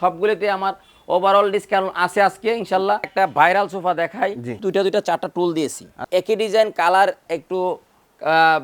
সবগুলিতে আমার overall discount আছে আজকে ইনশাল্লাহ। একটা ভাইরাল সোফা দেখাই। দুইটা দুইটা চারটা টুল দিয়েছি। একই ডিজাইন কালার একটু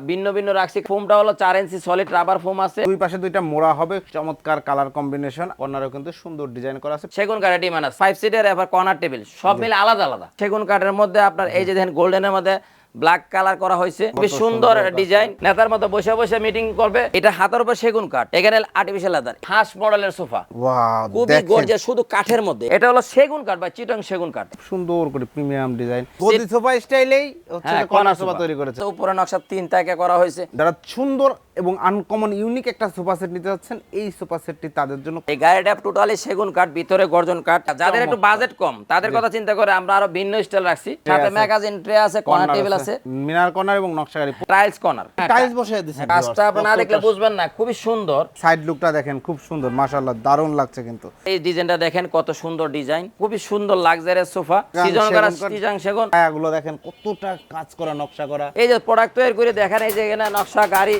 ভিন্ন ভিন্ন রাখছি। ফোমটা হলো চার ইঞ্চি সলিড রাবার ফোম আছে। দুই পাশে দুইটা মোড়া হবে চমৎকার কালার কম্বিনেশন কর্নারও কিন্তু সুন্দর ডিজাইন করা আছে। সেগুন কাঠের ডিমান্ড ফাইভ সিটের এবার কর্নার টেবিল সব মিলে আলাদা আলাদা। সেগুন কাঠের মধ্যে আপনার এই যে দেখেন গোল্ডেনের মধ্যে ব্ল্যাক কালার করা হয়েছে। খুবই সুন্দর ডিজাইন নেতার মতো বসে বসে মিটিং করবে। এটা হাতের উপর সেগুন কাঠ। এখানে আর্টিফিশিয়াল লেদার হাঁস মডেলের সোফা। ওয়াও খুবই গর্জিয়াস শুধু কাঠের মধ্যে। এটা হলো সেগুন কাঠ বা চিটং সেগুন কাঠ। সুন্দর করে প্রিমিয়াম ডিজাইন গদি সোফা স্টাইলেই হচ্ছে হ্যাঁ, কর্নার সোফা তৈরি করেছে। উপরে নকশা তিন তাকে করা হয়েছে। যারা সুন্দর এবং আনকমন ইউনিক একটা সোফা সেট নিতে যাচ্ছেন এই সোফা সেটটি তাদের জন্য এই গাড়িটা টোটালি সেগুন কাঠ ভিতরে গর্জন কাঠ। যাদের একটু বাজেট কম তাদের কথা চিন্তা করে আমরা আরও ভিন্ন স্টাইল রাখছি। সাথে ম্যাগাজিন ট্রে আছে কর্নার টেবিল আছে। মিনার কর্নার এবং নকশাকারী টাইলস কর্নার টাইলস বসিয়ে দিয়েছেন। কাজটা আপনি না দেখলে বুঝবেন না খুবই সুন্দর। সাইড লুকটা দেখেন খুব সুন্দর মাশাআল্লাহ দারুণ লাগছে কিন্তু। এই ডিজাইনটা দেখেন কত সুন্দর ডিজাইন খুবই সুন্দর লাক্সারিয়াস সোফা সিজন করা। সিজন সেগুন। ছায়াগুলো দেখেন কতটা কাজ করা নকশা করা। এই যে প্রোডাক্ট তৈরি করে দেখেন এই যে এখানে নকশা গাড়ি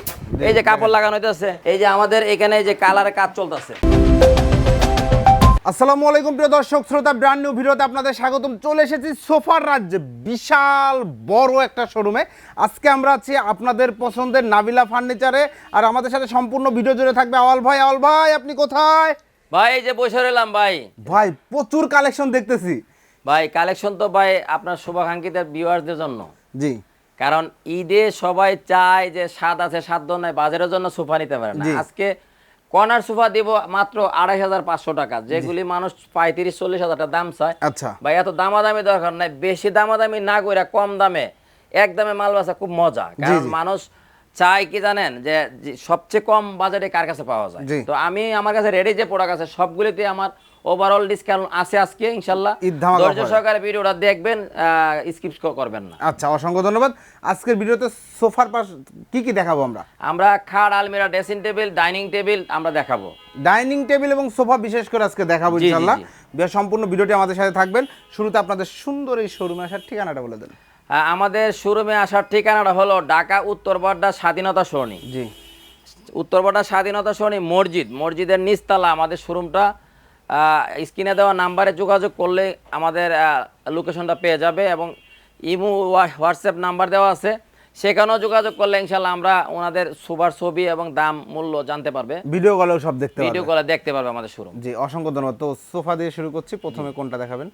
এই যে কাপড় লাগানো হইতেছে এই যে আমাদের এখানে এই যে কালারে কাজ চলতেছে। আসসালামু আলাইকুম প্রিয় দর্শক শ্রোতা ব্র্যান্ড নিউ ভিডিওতে আপনাদের স্বাগতম। চলে এসেছি সোফার রাজ্যে বিশাল বড় একটা শোরুমে আজকে আমরা আছি আপনাদের পছন্দের নাবিলা ফার্নিচারে আর আমাদের সাথে সম্পূর্ণ ভিডিও জুড়ে থাকবে আওয়াল ভাই। আওয়াল ভাই আপনি কোথায়? ভাই এই যে বসে রইলাম ভাই। ভাই প্রচুর কালেকশন দেখতেছি। ভাই কালেকশন তো ভাই আপনার শুভাকাঙ্ক্ষিত ভিউয়ার্সদের জন্য। জি। কারণ ঈদে সবাই চায় যে স্বাদ আছে সাধ্য নাই বাজারের জন্য সোফা নিতে পারে না। আজকে কর্নার সোফা দিব মাত্র আড়াই হাজার পাঁচশো টাকা। যেগুলি মানুষ পঁয়ত্রিশ চল্লিশ হাজার টাকা দাম চায়। আচ্ছা। ভাই এত দামাদামি দরকার নাই। বেশি দামাদামি না করে কম দামে এক দামে মাল বাসা খুব মজা। কারণ মানুষ চাই কি জানেন যে যে সবচেয়ে কম বাজারে কার কাছে পাওয়া যায়। তো আমি আমার কাছে রেডি যে প্রোডাক্ট আছে সবগুলিতে আমার ওভারঅল ডিসকাউন্ট আছে আজকে ইনশাল্লাহ। ধৈর্য সহকারে ভিডিওটা দেখবেন স্কিপ করবেন না। আচ্ছা অসংখ্য ধন্যবাদ। আজকের ভিডিওতে সোফার পাশ কি কি দেখাবো আমরা? আমরা খাট আলমিরা ড্রেসিং টেবিল ডাইনিং টেবিল আমরা দেখাবো। ডাইনিং টেবিল এবং সোফা বিশেষ করে আজকে দেখাবো জি। সম্পূর্ণ ভিডিওটি আমাদের সাথে থাকবেন। শুরুতে আপনাদের সুন্দর এই শোরুমে আসার ঠিকানাটা বলে দেন। আমাদের শোরুমে আসার ঠিকানাটা হলো ঢাকা উত্তর উত্তরবাড্ডা স্বাধীনতা সরণি। জি। উত্তরপাড়া স্বাধীনতা সরণি মসজিদ। মসজিদের নিচতলা আমাদের শোরুমটা স্ক্রিনে দেওয়া নাম্বারে যোগাযোগ করলে আমাদের লোকেশনটা পেয়ে যাবে এবং ইমো হোয়াটসঅ্যাপ নাম্বার দেওয়া আছে। সেখানেও যোগাযোগ করলে ইনশাল্লাহ আমরা ওনাদের সুপার ছবি এবং দাম মূল্য জানতে পারবে। ভিডিও কলেও সব দেখতে ভিডিও কলে দেখতে পারবে আমাদের শোরুম জি অসংখ্য ধন্যবাদ। তো সোফা দিয়ে শুরু করছি। প্রথমে কোনটা দেখাবেন?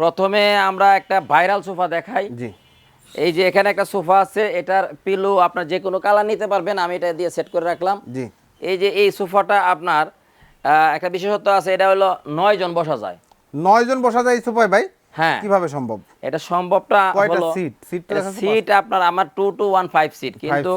প্রথমে আমরা একটা ভাইরাল সোফা দেখাই। জি। এই যে এখানে একটা সোফা আছে এটার পিলো আপনার যে কোনো কালার নিতে পারবেন আমি এটা দিয়ে সেট করে রাখলাম। জি। এই যে এই সোফাটা আপনার একটা বিশেষত্ব আছে এটা হলো নয় জন বসা যায়। নয় জন বসা যায় সোফায় ভাই? হ্যাঁ। কীভাবে সম্ভব? এটা সম্ভবটা হলো যাচ্ছে সিট আপনার আমার two two one five seat কিন্তু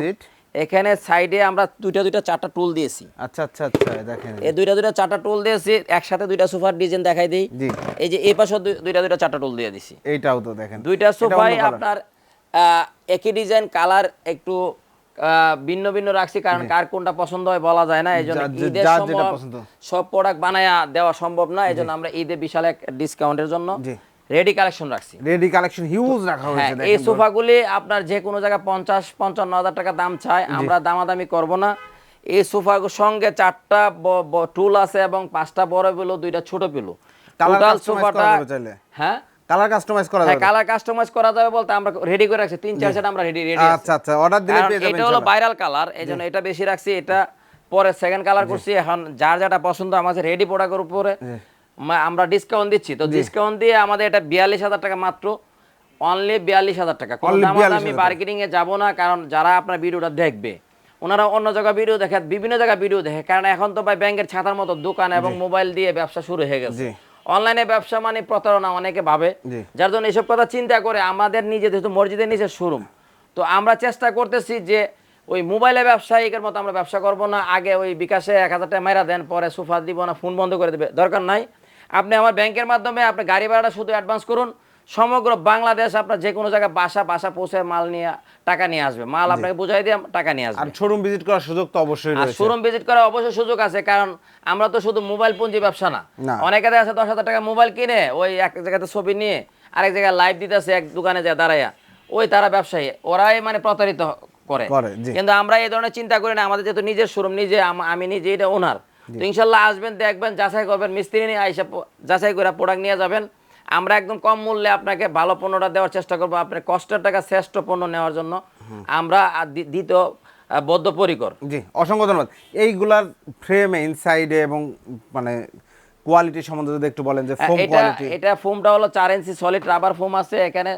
এখানে সাইডে আমরা দুইটা দুইটা চারটা টুল দিয়েছি। আচ্ছা আচ্ছা আচ্ছা দেখেন এই দুইটা দুইটা চারটা টুল দিয়েছি একসাথে দুইটা সোফার ডিজাইন দেখাই দিই। জি। এই যে এই পাশে দুইটা দুইটা চারটা টুল দিয়ে দিছি। এইটাও তো দেখেন। দুইটা সোফাই আপনার আহ, একই ডিজাইন কালার একটু ভিন্ন ভিন্ন রাখছি কারণ কার কোনটা পছন্দ হয় বলা যায় না এই জন্য ঈদের সময় সব প্রোডাক্ট বানায়া দেওয়া সম্ভব না এই জন্য আমরা ঈদে বিশাল এক ডিসকাউন্টের জন্য রেডি কালেকশন রাখছি। রেডি কালেকশন হিউজ রাখা হ্যাঁ হয়েছে এই সোফাগুলি আপনার যে কোনো জায়গায় পঞ্চাশ পঞ্চান্ন হাজার টাকা দাম চায় আমরা দামাদামি করব না। এই সোফার সঙ্গে চারটা টুল আছে এবং পাঁচটা বড় পিলো দুইটা ছোট পিলো। টোটাল সোফাটা। হ্যাঁ? কালার কাস্টমাইজ করা হ্যাঁ যাবে। কালার কাস্টমাইজ করা যাবে বলতে আমরা রেডি করে রাখছি। তিন চার সেট আমরা রেডি রেডি আচ্ছা আচ্ছা অর্ডার দিলে পেয়ে যাবেন এটা হলো ভাইরাল কালার এই জন্য এটা বেশি রাখছি এটা পরে সেকেন্ড কালার করছি। এখন যার যেটা পছন্দ আমাদের রেডি প্রোডাক্টের উপরে আমরা ডিসকাউন্ট দিচ্ছি। তো ডিসকাউন্ট দিয়ে আমাদের এটা বিয়াল্লিশ হাজার টাকা মাত্র। অনলি বিয়াল্লিশ হাজার টাকা। কোনো Only দাম 42,000 আমি এ যাব না কারণ যারা আপনার ভিডিওটা দেখবে ওনারা অন্য জায়গায় ভিডিও দেখে বিভিন্ন জায়গায় ভিডিও দেখে কারণ এখন তো ভাই ব্যাংকের ছাতার মতো দোকান এবং মোবাইল দিয়ে ব্যবসা শুরু হয়ে গেছে। অনলাইনে ব্যবসা মানে প্রতারণা অনেকে ভাবে। যার জন্য এইসব কথা চিন্তা করে আমাদের নিজে যেহেতু মসজিদের নিজের শোরুম তো আমরা চেষ্টা করতেছি যে ওই মোবাইলে ব্যবসায়িকের মতো আমরা ব্যবসা করব না। আগে ওই বিকাশে এক হাজার টাকা মেরা দেন পরে সোফা দিব না ফোন বন্ধ করে দেবে। দরকার নাই। আপনি আমার ব্যাংকের মাধ্যমে আপনি গাড়ি ভাড়াটা শুধু অ্যাডভান্স করুন সমগ্র বাংলাদেশ আপনার যে কোনো জায়গায় বাসা বাসা পৌঁছে মাল নিয়ে টাকা নিয়ে আসবে। মাল আপনাকে বুঝাই দিয়ে টাকা নিয়ে আসবে। আর শোরুম ভিজিট করার সুযোগ তো অবশ্যই রয়েছে। শোরুম ভিজিট করার অবশ্যই সুযোগ আছে কারণ আমরা তো শুধু মোবাইল পুঁজি ব্যবসা না। অনেকে দেখা আছে দশ হাজার টাকা মোবাইল কিনে ওই এক জায়গাতে ছবি নিয়ে আরেক জায়গায় লাইভ দিতেছে এক দোকানে যায় দাঁড়াইয়া। ওই তারা ব্যবসায়ী ওরাই মানে প্রতারিত করে। কিন্তু আমরা এই ধরনের চিন্তা করি না আমাদের যেহেতু নিজের শোরুম নিজে আম- নিজে এটা ওনার তো ইনশাল্লাহ আসবেন দেখবেন যাচাই করবেন মিস্ত্রি নিয়ে আইসা যাচাই করে প্রোডাক্ট নিয়ে যাবেন। আমরা একদম কম মূল্যে আপনাকে ভালো পণ্যটা দেওয়ার চেষ্টা করব আপনার কষ্টের টাকা শ্রেষ্ঠ পণ্য নেওয়ার জন্য। আমরা দ্বিতীয় বদ্ধপরিকর। জি অসংখ্য ধন্যবাদ। এইগুলার ফ্রেমে ইনসাইডে এবং মানে কোয়ালিটি সম্বন্ধে যদি একটু বলেন যে ফোম এটা কোয়ালিটি এটা ফোমটা হলো চার ইঞ্চি সলিড রাবার ফোম আছে। এখানে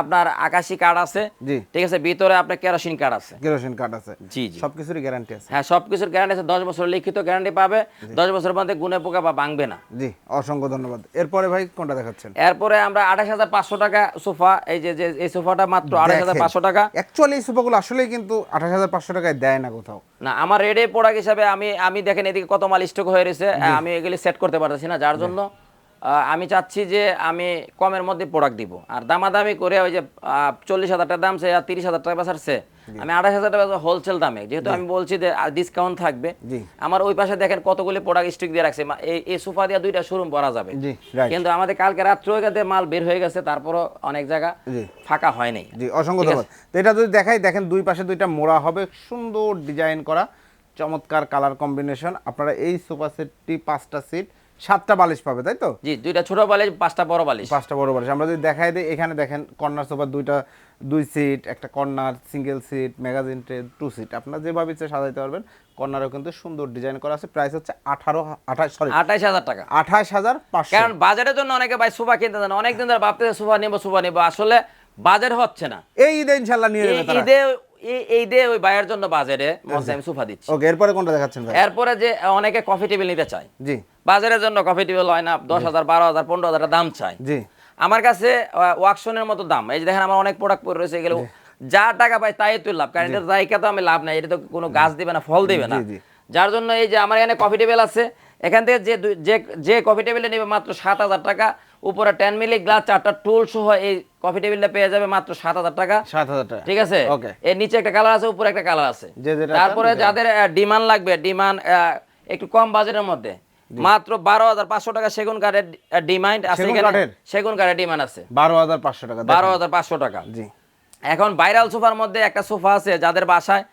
আপনার আকাশি কার্ড আছে। জি। ঠিক আছে ভিতরে আপনার কেরোসিন কার্ড আছে। কেরোসিন কার্ড আছে। জি জি। সবকিছুরই গ্যারান্টি আছে। হ্যাঁ সব কিছুর গ্যারান্টি আছে। দশ বছর লিখিত গ্যারান্টি পাবে। দশ বছরের মধ্যে গুনে পোকা বা ভাঙবে না। জি অসংখ্য ধন্যবাদ। এরপরে ভাই কোনটা দেখাচ্ছেন? এরপরে আমরা আঠাশ হাজার পাঁচশো টাকা সোফা এই যে যে এই সোফাটা মাত্র আঠাশ হাজার পাঁচশো টাকা। অ্যাকচুয়ালি এই সোফাগুলো আসলেই কিন্তু আঠাশ হাজার পাঁচশো টাকায় দেয় না কোথাও। না আমার রেডি প্রোডাক্ট হিসাবে আমি আমি দেখেন এদিকে কত মাল স্টক হয়ে রয়েছে। আমি এগুলি সেট করতে পারতেছি না যার জন্য আমি চাচ্ছি যে আমি কমের মধ্যে প্রোডাক্ট দিব। আর দামাদামি করে ওই যে চল্লিশ হাজার টাকা দাম সে আর তিরিশ হাজার টাকা বেচারছে আমি আঠাশ হাজার টাকা হোলসেল দামে। যেহেতু আমি বলছি যে ডিসকাউন্ট থাকবে। আমার ওই পাশে দেখেন কতগুলি প্রোডাক্ট স্টক দিয়ে রাখছে। এই সোফা দিয়ে দুইটা শোরুম করা যাবে। কিন্তু আমাদের কালকে রাত্রে গেছে মাল বের হয়ে গেছে তারপরও অনেক জায়গা। ফাঁকা হয়নি জি অসংখ্য ধন্যবাদ। এটা যদি দেখাই দেখেন দুই পাশে দুইটা মোড়া হবে। সুন্দর ডিজাইন করা চমৎকার কালার কম্বিনেশন আপনারা এই সোফা সেটটি পাঁচটা সিট সাতটা বালিশ পাবে তাই তো? জি দুইটা ছোট বালিশ পাঁচটা বড় বালিশ। পাঁচটা বড় বালিশ। আমরা যদি দেখাই দিই এখানে দেখেন কর্নার সোফা দুইটা দুই সিট একটা corner single seat magazine tray two seat আপনারা যেভাবে ইচ্ছে সাজাইতে পারবেন কর্নারও কিন্তু সুন্দর ডিজাইন করা আছে। প্রাইস হচ্ছে আঠারো আঠাশ সরি আঠাইশ হাজার টাকা। আঠাশ হাজার পাঁচশো। কারণ বাজারের জন্য অনেকে ভাই সোফা কিনতে দেন অনেকদিন ধরে ভাবতেছে সোফা নিবো সোফা নিবো। আসলে বাজার হচ্ছে না। এই ঈদে ইনশাল্লাহ নিয়ে তারা। ঈদে এই- দে ওই জন্য বাজারে আমি সোফা দিচ্ছি। ওকে এরপরে কোনটা দেখাচ্ছেন ভাই? এরপরে যে অনেকে কফি টেবিল নিতে চায়। জি। বাজারের জন্য কফি টেবিল হয় না দশ হাজার বারো হাজার পনেরো হাজার দাম চায়। জি। আমার কাছে ওয়াকশনের মতো দাম। এই যে দেখেন আমার অনেক প্রোডাক্ট পড়ে রয়েছে এগুলো যা টাকা পাই তাই তো লাভ। কারণ এটা জায়গা তো আমি লাভ নাই এটা তো কোনো গাছ দিবে না ফল দিবে না। যার জন্য এই যে আমার এখানে কফি টেবিল আছে এখান থেকে যে যে যে কফি টেবিলে নেবে মাত্র সাত হাজার টাকা উপরে টেন মিলি গ্লাস চারটা টুল সহ এই কফি টেবিলটা পেয়ে যাবে মাত্র সাত হাজার টাকা। সাত হাজার টাকা। ঠিক আছে? এর নিচে একটা কালার আছে উপরে একটা কালার আছে। তারপরে যাদের ডিমান্ড লাগবে ডিমান্ড একটু কম বাজেটের মধ্যে। মাত্র বারো হাজার পাঁচশো টাকা সেগুন কাঠের ডিমান্ড আছে সেগুন কাঠের ডিমান্ড আছে। বারো হাজার পাঁচশো টাকা বারো হাজার পাঁচশো টাকা। জি। এখন ভাইরাল সোফার মধ্যে একটা সোফা আছে যাদের বাসায়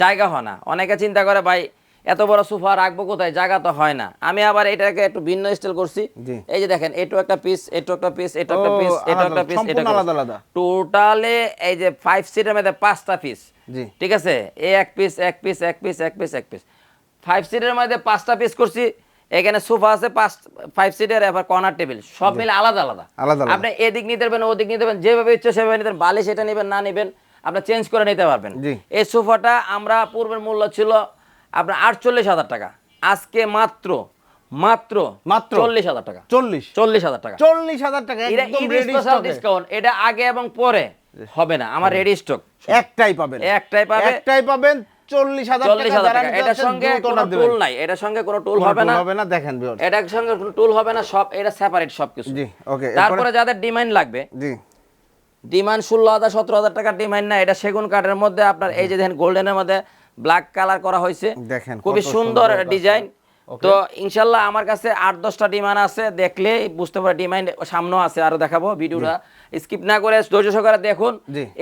জায়গা হয় না। অনেকে চিন্তা করে ভাই এত বড় সোফা রাখব কোথায়? জায়গা তো হয় না। আমি আবার এটাকে একটু ভিন্ন স্টাইল করছি। এই যে দেখেন এটু একটা পিস এটু একটা পিস এটু একটা পিস এটু একটা পিস এটা আলাদা আলাদা। টোটালে এই যে ফাইভ সিটের মধ্যে পাঁচটা পিস জি। ঠিক আছে? এই এক পিস এক পিস এক পিস এক পিস এক পিস ফাইভ সিটের মধ্যে পাঁচটা পিস করছি। এখানে সোফা আছে পাঁচ ফাইভ সিটের এবার কর্নার টেবিল সব মিলে আলাদা আলাদা। আলাদা। আপনি এদিক নিতে পারবেন ওদিক নিতে পারবেন যেভাবে ইচ্ছে সেভাবে নিতে পারবেন। বালিশ এটা নেবেন না নেবেন আপনি চেঞ্জ করে নিতে পারবেন। এই সোফাটা আমরা পূর্বের মূল্য ছিল আপনার আটচল্লিশ হাজার টাকা। আজকে মাত্র মাত্র মাত্র? চল্লিশ হাজার টাকা। চল্লিশ। চল্লিশ হাজার টাকা। চল্লিশ হাজার টাকা এটা স্পেশাল ডিসকাউন্ট এটা আগে এবং পরে হবে না আমার রেডি স্টক একটাই পাবেন। একটাই পাবে। একটাই পাবেন চল্লিশ হাজার টাকা টাকা। এটার সঙ্গে কোনো order টুল নাই এটার সঙ্গে কোনো টুল হবে না। হবে না দেখেন এটার সঙ্গে কোনো টুল হবে না সব এটা সেপারেট সব কিছু জি ওকে তারপরে যাদের ডিমান্ড লাগবে জি। ডিমান্ড ষোলো হাজার সতেরো হাজার টাকার ডিমান্ড না এটা সেগুন কাঠের মধ্যে আপনার এই যে দেখেন গোল্ডেনের মধ্যে ব্ল্যাক কালার করা হয়েছে। দেখেন, খুবই সুন্দর ডিজাইন তো ইনশাল্লাহ আমার কাছে আট দশটা ডিমান্ড আছে দেখলে বুঝতে পারে ডিমান্ড সামনেও আছে আরও দেখাবো ভিডিওটা। স্কিপ না করে ধৈর্য সহকারে দেখুন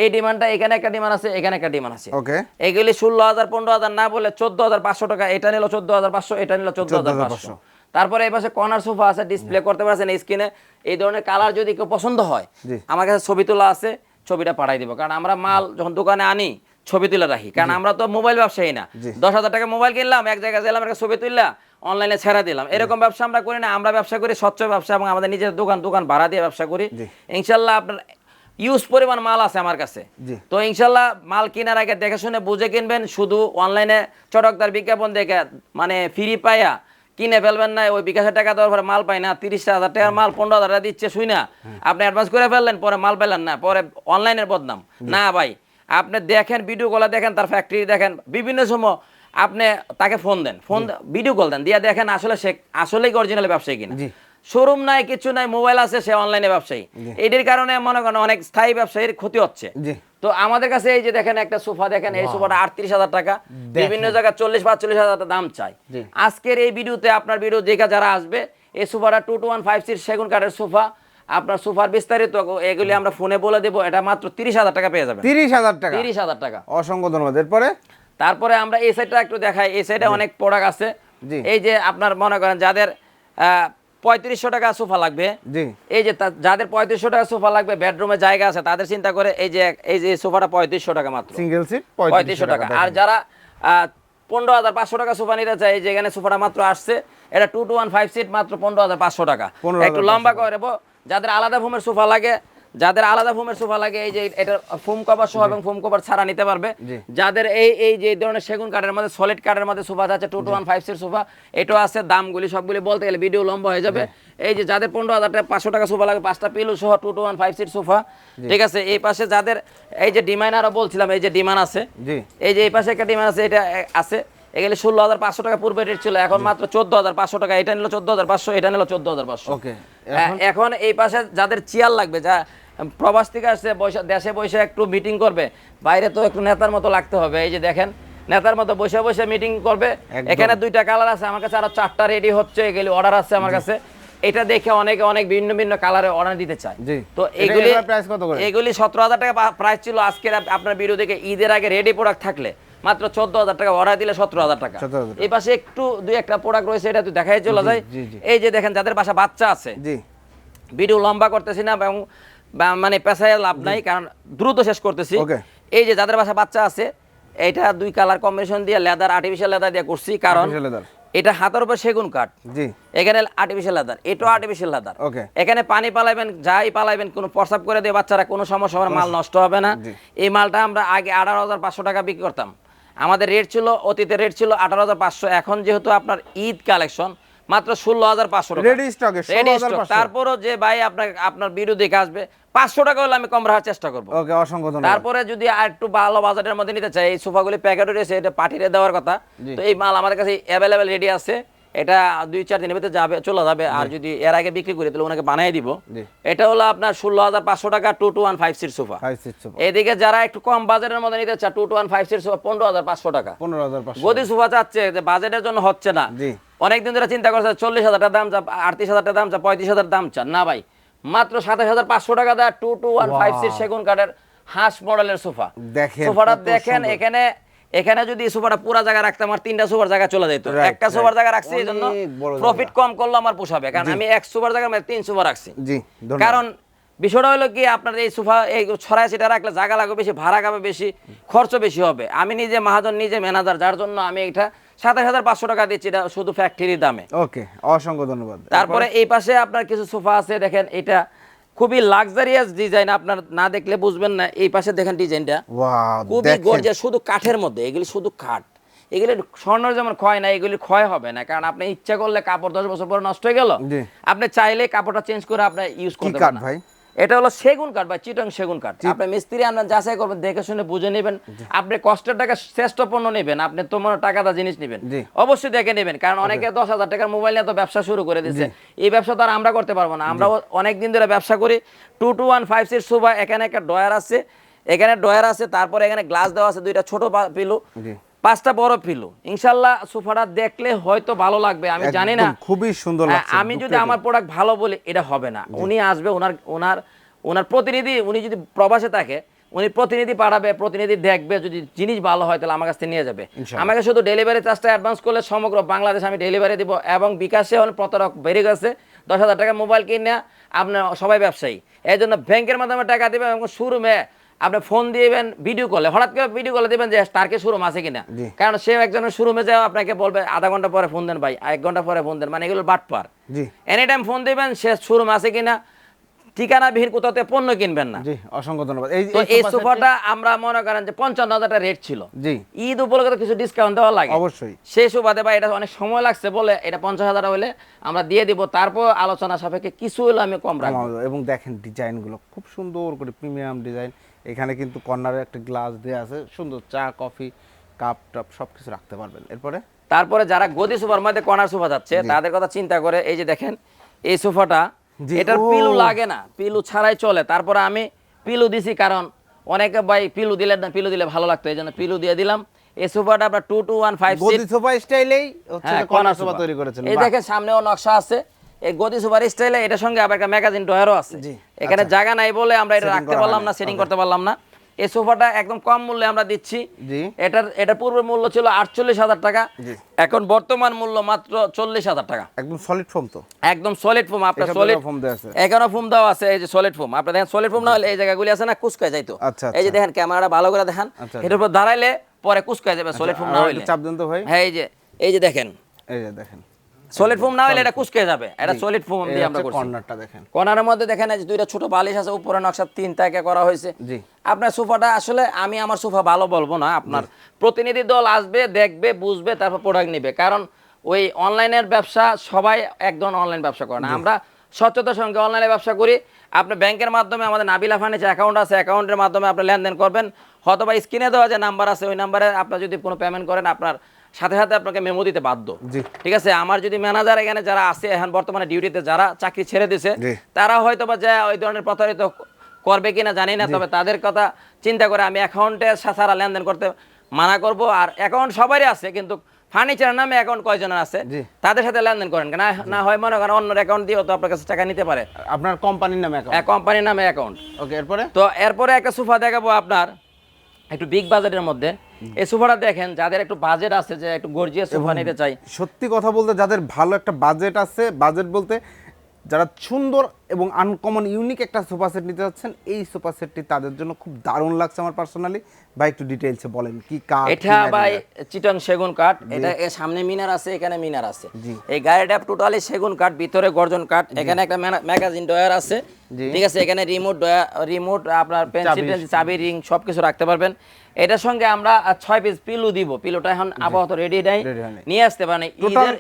এই ডিমান্ডটা এখানে একটা ডিমান্ড আছে এখানে একটা ডিমান্ড আছে। ওকে এগুলি ষোলো হাজার পনেরো হাজার না বলে চোদ্দ হাজার পাঁচশো টাকা এটা নিল চোদ্দ হাজার পাঁচশো এটা নিল চোদ্দ হাজার পাঁচশো। তারপরে এই পাশে কর্নার সোফা আছে ডিসপ্লে করতে পারছেন স্ক্রিনে এই ধরনের কালার যদি কেউ পছন্দ হয় আমার কাছে ছবি তোলা আছে ছবিটা পাঠাই দিব। কারণ আমরা মাল যখন দোকানে আনি ছবি তুলে রাখি। কারণ আমরা তো মোবাইল ব্যবসায়ী না। দশ হাজার টাকা মোবাইল কিনলাম এক জায়গায় গেলাম একটা ছবি তুললা অনলাইনে ছেড়ে দিলাম। এরকম ব্যবসা আমরা করি না। আমরা ব্যবসা করি স্বচ্ছ ব্যবসা এবং আমাদের নিজের দোকান দোকান ভাড়া দিয়ে ব্যবসা করি। ইনশাল্লাহ আপনার ইউজ পরিমাণ মাল আছে আমার কাছে। তো ইনশাল্লাহ মাল কেনার আগে দেখে শুনে বুঝে কিনবেন শুধু অনলাইনে চটকদার বিজ্ঞাপন দেখে মানে ফ্রি পাইয়া কিনে ফেলবেন না ওই বিকাশের টাকা দেওয়ার পরে মাল পাই না। তিরিশ হাজার টাকার মাল পনেরো হাজার টাকা দিচ্ছে শুই না। আপনি অ্যাডভান্স করে ফেললেন পরে মাল পেলেন না পরে অনলাইনের বদনাম। না ভাই আপনি দেখেন ভিডিও কলে দেখেন তার ফ্যাক্টরি দেখেন বিভিন্ন সময় আপনি তাকে ফোন দেন ফোন ভিডিও কল দেন দিয়ে দেখেন আসলে সে আসলেই অরিজিনাল ব্যবসায়ী কিনা। শোরুম নাই কিছু নাই মোবাইল আছে সে অনলাইনে ব্যবসায়ী। এটির কারণে মনে করেন অনেক স্থায়ী ব্যবসায়ীর ক্ষতি হচ্ছে। তো আমাদের কাছে এই যে দেখেন একটা সোফা দেখেন এই সোফাটা আটত্রিশ হাজার টাকা। বিভিন্ন জায়গায় চল্লিশ পাঁচচল্লিশ হাজার দাম চাই। আজকের এই ভিডিওতে আপনার ভিডিও দেখে যারা আসবে এই সোফাটা two two one five six সেগুন কাঠের সোফা আপনার সোফার বিস্তারিত এগুলি আমরা ফোনে বলে দেবো এটা মাত্র তিরিশ হাজার টাকা পেয়ে যাবেন। তিরিশ হাজার টাকা। তিরিশ হাজার টাকা। অসংখ্য ধন্যবাদ। এরপরে? তারপরে আমরা এই সাইডটা একটু দেখাই এই সাইডে অনেক প্রোডাক্ট আছে। এই যে আপনার মনে করেন যাদের পঁয়ত্রিশশো টাকা সোফা লাগবে জি। এই যে যাদের পঁয়ত্রিশশো টাকা সোফা লাগবে বেডরুমে জায়গা আছে তাদের চিন্তা করে এই যে এই যে সোফাটা পঁয়ত্রিশশো টাকা মাত্র। সিঙ্গেল সিট পঁয়ত্রিশশো টাকা আর যারা পনেরো হাজার পাঁচশো টাকা সোফা নিতে চায় এই যেখানে সোফাটা মাত্র আসছে এটা two two one five seat মাত্র পনেরো হাজার পাঁচশো টাকা। 15,500 একটু লম্বা করে যাদের আলাদা ফোমের সোফা লাগে যাদের আলাদা ফোমের সোফা লাগে এই যে এটা ফোম কভার সহ এবং ফোম কভার ছাড়া নিতে পারবে। যাদের এই এই যে ধরনের সেগুন কাঠের মধ্যে সলিড কাঠের মধ্যে সোফা আছে two two one five seat sofa এটাও আছে দামগুলি সবগুলি বলতে গেলে ভিডিও লম্বা হয়ে যাবে। এই যে যাদের পনেরো হাজার টাকা পাঁচশো টাকা সোফা লাগে পাঁচটা পিলু সহ two two one five seat sofa ঠিক আছে? এই পাশে যাদের এই যে ডিমাইন আরও বলছিলাম এই যে ডিমান্ড আছে এই যে এই পাশে একটা ডিমান্ড আছে এটা আছে। এগুলি ষোলো হাজার পাঁচশো টাকা পূর্বে রেট ছিল এখন মাত্র চোদ্দ হাজার পাঁচশো টাকা এটা নিল চোদ্দ হাজার পাঁচশো এটা নিল চোদ্দ হাজার পাঁচশো। এখন? এই পাশে যাদের চেয়ার লাগবে যা প্রবাস থেকে আসছে বসে দেশে বসে একটু মিটিং করবে বাইরে তো একটু নেতার মতো লাগতে হবে এই যে দেখেন নেতার মতো বসে বসে মিটিং করবে এখানে দুইটা কালার আছে আমার কাছে আরও চারটা রেডি হচ্ছে এগুলি অর্ডার আছে আমার কাছে এটা দেখে অনেকে অনেক ভিন্ন ভিন্ন কালারে অর্ডার দিতে চায়। তো এগুলি? এগুলি সতেরো হাজার টাকা প্রাইস ছিল আজকের আপনার ভিডিও দেখে ঈদের আগে রেডি প্রোডাক্ট থাকলে। মাত্র চোদ্দ হাজার টাকা অর্ডার দিলে সতেরো হাজার টাকা। এই পাশে একটু দুই একটা প্রোডাক্ট রয়েছে এটা তুই দেখাই চলে যায়। এই যে দেখেন যাদের বাসা বাচ্চা আছে ভিডিও লম্বা করতেছি না এবং মানে পেশায় লাভ নাই কারণ দ্রুত শেষ করতেছি। এই যে যাদের বাসা বাচ্চা আছে এটা দুই কালার কম্বিনেশন দিয়ে লেদার আর্টিফিশিয়াল লেদার দিয়ে করছি কারণ এটা হাতের উপর সেগুন কাঠ। জি। এখানে আর্টিফিশিয়াল লেদার এটাও আর্টিফিশিয়াল লেদার Okay. এখানে পানি পালাইবেন যাই পালাইবেন কোনো প্রসাব করে দিয়ে বাচ্চারা কোনো সমস্যা হবে মাল নষ্ট হবে না। এই মালটা আমরা আগে আঠারো হাজার পাঁচশো টাকা বিক্রি করতাম। আমাদের রেট ছিল অতীতের রেট ছিল আঠারো হাজার পাঁচশো। এখন যেহেতু আপনার ঈদ কালেকশন মাত্র ষোলো হাজার পাঁচশো টাকা। Ready stock এ Ready 16,500 stock। তারপরও যে ভাই আপনার আপনার বিরুদ্ধে আসবে পাঁচশো টাকা হলে আমি কম রাখার চেষ্টা করব। ওকে অসংখ্য তারপরে যদি আর একটু ভালো বাজারের মধ্যে নিতে চাই এই সোফাগুলি প্যাকেট রয়েছে এটা পাঠিয়ে দেওয়ার কথা। তো এই মাল আমাদের কাছে অ্যাভেলেবেল রেডি আছে। এটা দুই চার দিনের ভিতরে যাবে চলে যাবে। আর যদি এর আগে বিক্রি করি তাহলে ওনাকে বানিয়ে দিব। এটা হলো আপনার ষোলো হাজার পাঁচশো টাকা two two one five seat sofa এদিকে যারা একটু কম বাজেটের মধ্যে নিতে চায় two two one five seat sofa পনেরো হাজার পাঁচশো টাকা। পনেরো হাজার গদি সোফা চাচ্ছে যে বাজেটের জন্য হচ্ছে না। অনেকদিন ধরে চিন্তা করছে চল্লিশ হাজার টাকা দাম চা আটত্রিশ হাজার টাকা দাম চা পঁয়ত্রিশ হাজার দাম চা না ভাই মাত্র সাতাশ হাজার পাঁচশো টাকা দেয় two two one five seat সেগুন কাঠের হাঁস মডেলের সোফা দেখেন, সোফাটা দেখেন এখানে এখানে যদি সোফাটা পুরা জায়গা রাখতাম আমার তিনটা সোফার জায়গা চলে যেত একটা. সোফার জায়গা রাখছি এই জন্য জায়গা। প্রফিট কম করলে আমার পোষাবে কারণ আমি এক সোফার জায়গায় মানে তিন সোফা রাখছি। জি কারণ বিষয়টা হলো কি আপনার এই সোফা এই ছড়ায় সেটা রাখলে জায়গা লাগবে বেশি ভাড়া খাবে বেশি খরচ বেশি হবে। আমি নিজে মাহাজন নিজে ম্যানেজার যার জন্য আমি এটা সাতাশ হাজার পাঁচশো টাকা দিচ্ছি এটা শুধু ফ্যাক্টরি দামে। ওকে অসংখ্য ধন্যবাদ। তারপরে এই পাশে আপনার কিছু সোফা আছে দেখেন এটা খুবই লাক্সারিয়াস ডিজাইন আপনার না দেখলে বুঝবেন না এই পাশে দেখেন ডিজাইনটা। খুবই গর্জা গর্জিয়াস শুধু কাঠের মধ্যে এগুলি শুধু কাঠ। এগুলি স্বর্ণ যেমন ক্ষয় না এগুলি ক্ষয় হবে না কারণ আপনি ইচ্ছা করলে কাপড় দশ বছর পরে নষ্ট হয়ে গেল। আপনি চাইলে কাপড়টা চেঞ্জ করে আপনার ইউজ করতে পারেন ভাই? এটা হলো সেগুন কাঠ বা চিটং সেগুন কাঠ। আপনি মিস্ত্রি আপনার যাচাই করবেন দেখে শুনে বুঝে নেবেন। আপনি কষ্টের টাকা শ্রেষ্ঠ পণ্য নেবেন আপনি তোমার টাকাটা জিনিস নেবেন। অবশ্যই দেখে নেবেন কারণ অনেকে দশ হাজার টাকার মোবাইল নিয়ে তো ব্যবসা শুরু করে দিচ্ছে এই ব্যবসা তো আর আমরা করতে পারব না। আমরা অনেক দিন ধরে ব্যবসা করি। Two two one five six সুবা এখানে একটা ডয়ার আছে। এখানে ডয়ার আছে তারপরে এখানে গ্লাস দেওয়া আছে দুইটা ছোট পিলু। পাঁচটা বড় পিলু ইনশাল্লাহ সোফাটা দেখলে হয়তো ভালো লাগবে আমি জানি না। খুবই সুন্দর হ্যাঁ, আমি যদি আমার প্রোডাক্ট ভালো বলি এটা হবে না। উনি আসবে ওনার ওনার ওনার প্রতিনিধি উনি যদি প্রবাসে থাকে উনি প্রতিনিধি পাঠাবে প্রতিনিধি দেখবে যদি জিনিস ভালো হয় তাহলে আমার কাছ থেকে নিয়ে যাবে। আমাকে শুধু ডেলিভারি চার্জটা অ্যাডভান্স করলে সমগ্র বাংলাদেশ আমি ডেলিভারি দিব এবং বিকাশে অনেক প্রতারক বেড়ে গেছে। দশ হাজার টাকা মোবাইল কিনে আপনার সবাই ব্যবসায়ী। এই জন্য ব্যাংকের মাধ্যমে টাকা দেবেন এবং শোরুমে আপনি ফোন দিবেন ভিডিও কলে হঠাৎ করে ভিডিও কলে দিবেন যে তারকে শোরুম আছে কিনা? কারণ সে একজনের শোরুমে যাও আপনাকে বলবে আধা ঘণ্টা পরে ফোন দেন ভাই এক ঘণ্টা পরে ফোন দেন। মানে এগুলো বাটপার। জি। এনি টাইম ফোন দিবেন সে শোরুম আছে কিনা ঠিকানা বিহীন কোথাতে পণ্য কিনবেন না। জি অসংখ্য ধন্যবাদ। এই এই সোফাটা আমরা মনে করেন যে পঞ্চান্ন হাজার টাকা রেট ছিল। জি। ঈদ উপলক্ষে কিছু ডিসকাউন্ট দেওয়া লাগে। অবশ্যই। সেই সুবাদে বা এটা অনেক সময় লাগছে বলে এটা পঞ্চাশ হাজার হলে আমরা দিয়ে দিব। তারপর আলোচনা সাপেক্ষে কিছু হলে আমি কম রাখব। এবং দেখেন ডিজাইনগুলো খুব সুন্দর করে প্রিমিয়াম ডিজাইন এখানে কিন্তু কর্নারে একটা গ্লাস দেওয়া আছে সুন্দর চা কফি কাপ টাপ সব কিছু রাখতে পারবেন। এরপরে? তারপরে যারা গদি সোফার মধ্যে কর্নার সোফা যাচ্ছে তাদের কথা চিন্তা করে এই যে দেখেন এই সোফাটা এটার পিলু লাগে না পিলু ছাড়াই চলে। তারপরে আমি পিলু দিছি কারণ অনেকে ভাই পিলু দিলে না পিলু দিলে ভালো লাগতো এই জন্য পিলু দিয়ে দিলাম। এই সোফাটা আপনার টু টু ওয়ান ফাইভ গদি সোফা স্টাইলেই হচ্ছে হ্যাঁ, কর্নার সোফা তৈরি করেছেন। এই দেখেন সামনেও নকশা আছে। এই গদি সুপার স্টাইলে এটার সঙ্গে আবার একটা ম্যাগাজিন ডয়ারও আছে। এখানে আচ্ছা। জায়গা নাই বলে আমরা এটা রাখতে পারলাম না সেটিং করতে পারলাম না। এই সোফাটা একদম কম মূল্যে আমরা দিচ্ছি। এটার এটার পূর্বের মূল্য ছিল আটচল্লিশ হাজার টাকা। এখন বর্তমান মূল্য মাত্র চল্লিশ হাজার টাকা। একদম সলিড ফোম তো। একদম সলিড ফোম আপনার সলিড ফোম এখানে ফোম দেওয়া আছে এই যে সলিড ফোম আপনি দেখেন সলিড ফোম না হলে এই জায়গাগুলি আছে না কুচকায় যাইতো আচ্ছা, এই যে আচ্ছা। দেখেন ক্যামেরাটা ভালো করে দেখেন। এটার উপর দাঁড়াইলে পরে কুচকায় যাবে সলিড ফোম না হইলে। চাপ দেন তো ভাই। হ্যাঁ এই যে এই যে দেখেন। এই যে দেখেন। সলিড ফোম না হলে এটা কুচকে যাবে। এটা সলিড ফোম দিয়ে আমরা করছি। কর্নারটা দেখেন। কর্নারের মধ্যে দেখেন এই যে দুইটা ছোট বালিশ আছে উপরে নকশা তিন তাকে করা হয়েছে। জি। আপনার সোফাটা আসলে আমি আমার সোফা ভালো বলব না আপনার প্রতিনিধি দল আসবে দেখবে বুঝবে তারপর প্রোডাক্ট নিবে। কারণ ওই অনলাইনের ব্যবসা সবাই একদম অনলাইন ব্যবসা করে না। আমরা স্বচ্ছতার সঙ্গে অনলাইনে ব্যবসা করি। আপনি ব্যাংকের মাধ্যমে আমাদের নাবিলা ফার্নিচার অ্যাকাউন্ট আছে অ্যাকাউন্টের মাধ্যমে আপনি লেনদেন করবেন। হয়তোবা স্ক্রিনে দেওয়া যে নাম্বার আছে ওই নাম্বারে আপনার যদি কোনো পেমেন্ট করেন আপনার সাথে সাথে আপনাকে মেমো দিতে বাধ্য। ঠিক আছে? আমার যদি ম্যানেজার এখানে যারা আছে এখন বর্তমানে ডিউটিতে যারা চাকরি ছেড়ে দিছে তারা হয়তো বা যে ওই ধরনের প্রতারিত করবে কিনা জানি না তবে তাদের কথা চিন্তা করে আমি অ্যাকাউন্টে ছাড়া লেনদেন করতে মানা করব। আর অ্যাকাউন্ট সবারই আছে কিন্তু ফার্নিচারের নামে অ্যাকাউন্ট কয়জনের আছে? তাদের সাথে লেনদেন করেন না না হয় মনে করেন অন্য অ্যাকাউন্ট দিয়ে তো আপনার কাছে টাকা নিতে পারে। আপনার কোম্পানির নামে অ্যাকাউন্ট কোম্পানির নামে অ্যাকাউন্ট ওকে এরপরে? তো এরপরে একটা সোফা দেখাবো আপনার একটু বিগ বাজেটের মধ্যে। এই সোফাটা দেখেন যাদের একটু বাজেট আছে যে একটু গর্জিয়াস সোফা নিতে চাই। সত্যি কথা বলতে যাদের ভালো একটা বাজেট আছে বাজেট বলতে যারা সুন্দর এবং আনকমন ইউনিক একটা সোফা সেট নিতে যাচ্ছেন এই সোফা সেটটি তাদের জন্য খুব দারুণ লাগছে আমার পার্সোনালি ভাই একটু ডিটেইলসে বলেন কি কাঠ এটা ভাই material? চিটং সেগুন কাঠ। এটা সামনে মিনার আছে এখানে মিনার আছে। এই গাড়িটা টোটালি সেগুন কাঠ ভিতরে গর্জন কাঠ। এখানে একটা ম্যাগাজিন ডয়ার আছে। ঠিক আছে এখানে রিমোট রিমোট আপনার পেন্সিল চাবি। রিং সবকিছু রাখতে পারবেন। এটার সঙ্গে আমরা ছয় পিস পিলু দিব। পিলুটা এখন আপাতত রেডি নাই। নিয়ে আসতে পারেন। ঈদের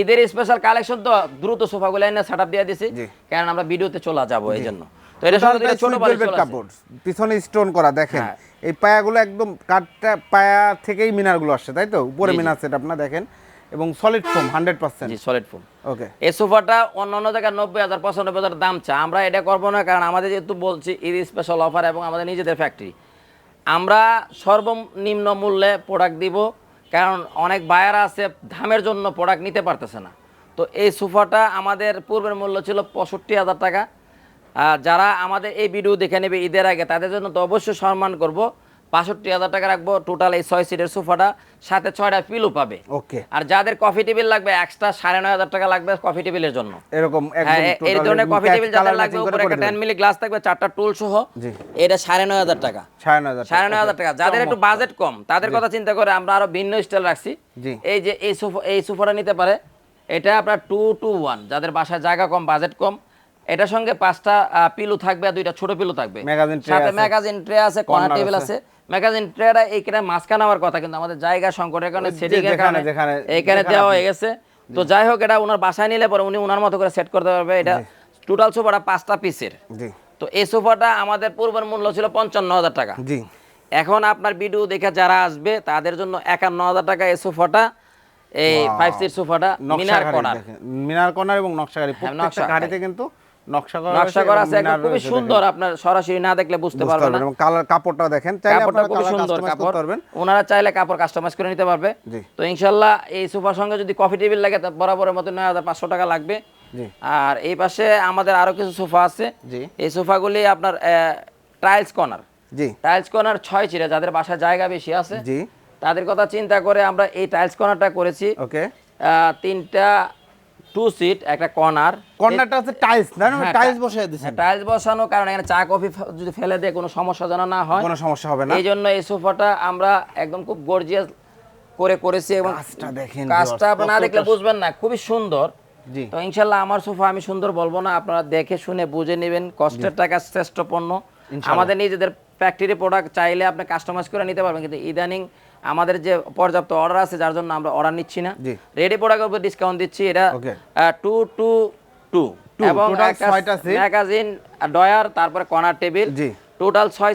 ঈদের স্পেশাল কালেকশন তো দ্রুত সোফাগুলো এনে সেটআপ দিয়ে দিছি। কারণ আমরা ভিডিওতে চলে যাব এই জন্য তো এটা ছোট। কাপড় পিছনে স্টোন করা দেখেন। হ্যাঁ। এই পায়াগুলো একদম কাঠটা পায়া থেকেই মিনারগুলো আসছে তাই তো? উপরে মিনার সেট আপনার দেখেন। এবং সলিড ফোম হান্ড্রেড পার্সেন্ট জি সলিড ফোম ওকে এই সোফাটা অন্য অন্য জায়গায় নব্বই হাজার পঁচানব্বই হাজার দাম চা। আমরা এটা করব না কারণ আমাদের যেহেতু বলছি ঈদ স্পেশাল অফার এবং আমাদের নিজেদের ফ্যাক্টরি আমরা সর্বনিম্ন মূল্যে প্রোডাক্ট দিব কারণ অনেক বায়ারা আছে দামের জন্য প্রোডাক্ট নিতে পারতেছে না। তো এই সোফাটা আমাদের পূর্বের মূল্য ছিল পঁয়ষট্টি হাজার টাকা। আর যারা আমাদের এই ভিডিও দেখে নেবে ঈদের আগে, তাদের জন্য তো অবশ্যই সম্মান করব। বাষট্টি হাজার টাকা রাখব। টোটাল এই ছয় সিটের সোফাটা সাথে ছয়টা পিলও পাবে। ওকে। আর যাদের কফি টেবিল লাগবে এক্সট্রা সাড়ে নয় হাজার টাকা লাগবে কফি টেবিলের জন্য। এরকম হ্যাঁ এই ধরনের কফি টেবিল যাদের লাগবে উপরে একটা টেন মিলি গ্লাস থাকবে চারটা টুল সহ এটা সাড়ে নয় হাজার টাকা। সাড়ে নয় হাজার সাড়ে নয় হাজার টাকা। যাদের একটু বাজেট কম তাদের কথা চিন্তা করে আমরা আরও ভিন্ন স্টাইল রাখছি। এই যে এই সোফা এই সোফাটা নিতে পারে এটা আপনার টু টু ওয়ান যাদের বাসায় জায়গা কম বাজেট কম এটার সঙ্গে পাঁচটা পিলু থাকবে আর দুইটা ছোট পিলো থাকবে। সাথে ম্যাগাজিন ট্রে আছে কর্নার টেবিল আছে। ম্যাগাজিন ট্রেটা এইখানে মাঝখানে আমার কথা কিন্তু আমাদের জায়গা সংকটের কারণে সেটিং এর কারণে এইখানে দেওয়া হয়ে গেছে। তো যাই হোক এটা ওনার বাসায় নিলে পরে উনি ওনার মতো করে সেট করতে পারবে। এটা টোটাল সোফাটা পাঁচটা পিসের জি। তো এই সোফাটা আমাদের পূর্বের মূল্য ছিল পঞ্চান্ন হাজার টাকা। জি। এখন আপনার ভিডিও দেখে যারা আসবে তাদের জন্য একান্ন হাজার টাকা এই সোফাটা এই ফাইভ সিট সোফাটা মিনার কর্নার মিনার কর্নার এবং নকশা গাড়ি। হ্যাঁ, প্রত্যেকটা নকশা গাড়িতে কিন্তু নকশা করা নকশা রয়েছে করা এবং আছে খুবই সুন্দর। আপনার সরাসরি না দেখলে বুঝতে বুঝতে পারবেন এবং কালার কাপড়টা দেখেন চাইলে আপনারা খুবই সুন্দর কাপড়। পারবেন। ওনারা চাইলে কাপড় কাস্টমাইজ করে নিতে পারবে। তো ইনশাল্লাহ এই সোফার সঙ্গে যদি কফি টেবিল লাগে বরাবরের মতো নয় হাজার পাঁচশো টাকা লাগবে। আর এই পাশে আমাদের আরও কিছু সোফা আছে। এই সোফাগুলি আপনার টাইলস কর্নার জি। টাইলস কর্নার ছয় চিরে যাদের বাসায় জায়গা বেশি আছে। জি। তাদের কথা চিন্তা করে আমরা এই টাইলস কর্নারটা করেছি। ওকে। তিনটা টু সিট একটা কর্নার কর্নারটা আছে টাইলস না? টাইলস বসিয়ে দিয়েছেন টাইলস বসানো কারণ এখানে চা কফি যদি ফেলে দেয় কোনো সমস্যা যেন না হয়। কোনো সমস্যা হবে না। এই জন্য এই সোফাটা আমরা একদম খুব গর্জিয়াস করে করেছি এবং কাজটা দেখেন কাজটা না দেখলে বুঝবেন না খুবই সুন্দর। জি। তো ইনশাল্লাহ আমার সোফা আমি সুন্দর বলব না আপনারা দেখে শুনে বুঝে নেবেন কষ্টের টাকা শ্রেষ্ঠ পণ্য। আমাদের নিজেদের ফ্যাক্টরি প্রোডাক্ট চাইলে আপনি কাস্টমাইজ করে নিতে পারবেন কিন্তু ইদানিং আমাদের যে পর্যাপ্ত অর্ডার আছে যার জন্য আমরা অর্ডার নিচ্ছি না। রেডি প্রোডাক্টের উপর ডিসকাউন্ট দিচ্ছি এটা. টু টু টু এবং ম্যাগাজিন ডয়ার তারপরে কর্নার টেবিল টোটাল ছয়